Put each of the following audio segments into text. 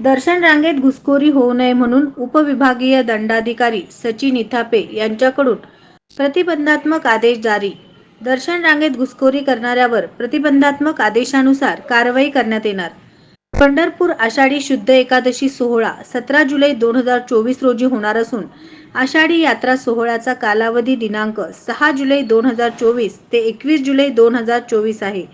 दर्शन रांगेत घुसखोरी होऊ नये म्हणून उपविभागीय दंडाधिकारी सचिन इथापे यांच्याकडून प्रतिबंधात्मक आदेश जारी. दर्शन रांगेत घुसखोरी करणाऱ्यावर प्रतिबंधात्मक आदेशानुसार कारवाई करण्यात येणार. पंढरपूर आषाढी शुद्ध एकादशी सोहळा सतरा जुलै दोन हजार चोवीस रोजी होणार असून आषाढी यात्रा सोहळ्याचा कालावधी दिनांक सहा जुलै दोन हजार चोवीस ते एकवीस जुलै दोन हजार चोवीस आहे.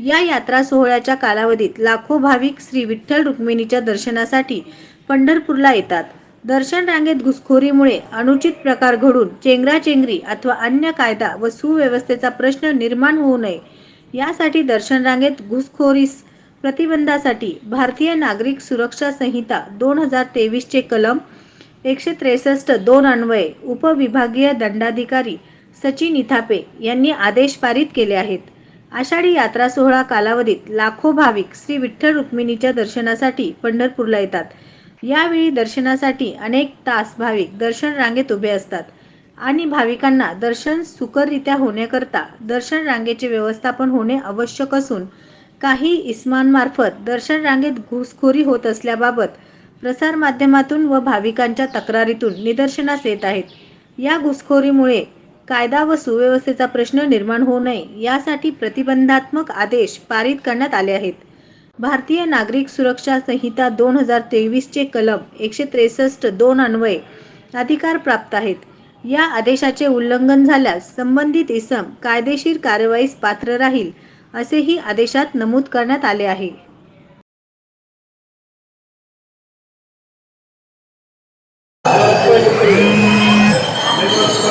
या यात्रा सोहळ्याच्या कालावधीत लाखो भाविक श्री विठ्ठल रुक्मिणीच्या दर्शनासाठी पंढरपूरला येतात. दर्शन रांगेत घुसखोरीमुळे अनुचित प्रकार घडून चेंगराचेंगरी अथवा अन्य कायदा व सुव्यवस्थेचा प्रश्न निर्माण होऊ नये. यासाठी दर्शन रांगेत घुसखोरीस प्रतिबंधासाठी भारतीय नागरिक सुरक्षा संहिता दोन हजार तेवीसचे कलम एकशे त्रेसष्ट दोन अन्वये उपविभागीय दंडाधिकारी सचिन इथापे यांनी आदेश पारित केले आहेत. आषाढी यात्रा सोहळा कालावधीत लाखो भाविक श्री विठ्ठल रुक्मिणीच्या दर्शनासाठी पंढरपूरला येतात. यावेळी दर्शनासाठी अनेक तास भाविक दर्शन रांगेत उभे असतात आणि भाविकांना दर्शन सुकररित्या होण्याकरता दर्शन रांगेचे व्यवस्थापन होणे आवश्यक असून काही इस्मांमार्फत दर्शन रांगेत घुसखोरी होत असल्याबाबत प्रसारमाध्यमातून व भाविकांच्या तक्रारीतून निदर्शनास येत आहेत. या घुसखोरीमुळे कायदा व सुव्यवस्थेचा प्रश्न निर्माण होऊ नये यासाठी प्रतिबंधात्मक आदेश पारित करण्यात आले आहेत. भारतीय नागरिक सुरक्षा संहिता दोन हजार तेवीसचे कलम एकशे त्रेसष्ट दोन अन्वये अधिकार प्राप्त आहेत. या आदेशाचे उल्लंघन झाल्यास संबंधित इसम कायदेशीर कारवाईस पात्र राहील असेही आदेशात नमूद करण्यात आले आहे.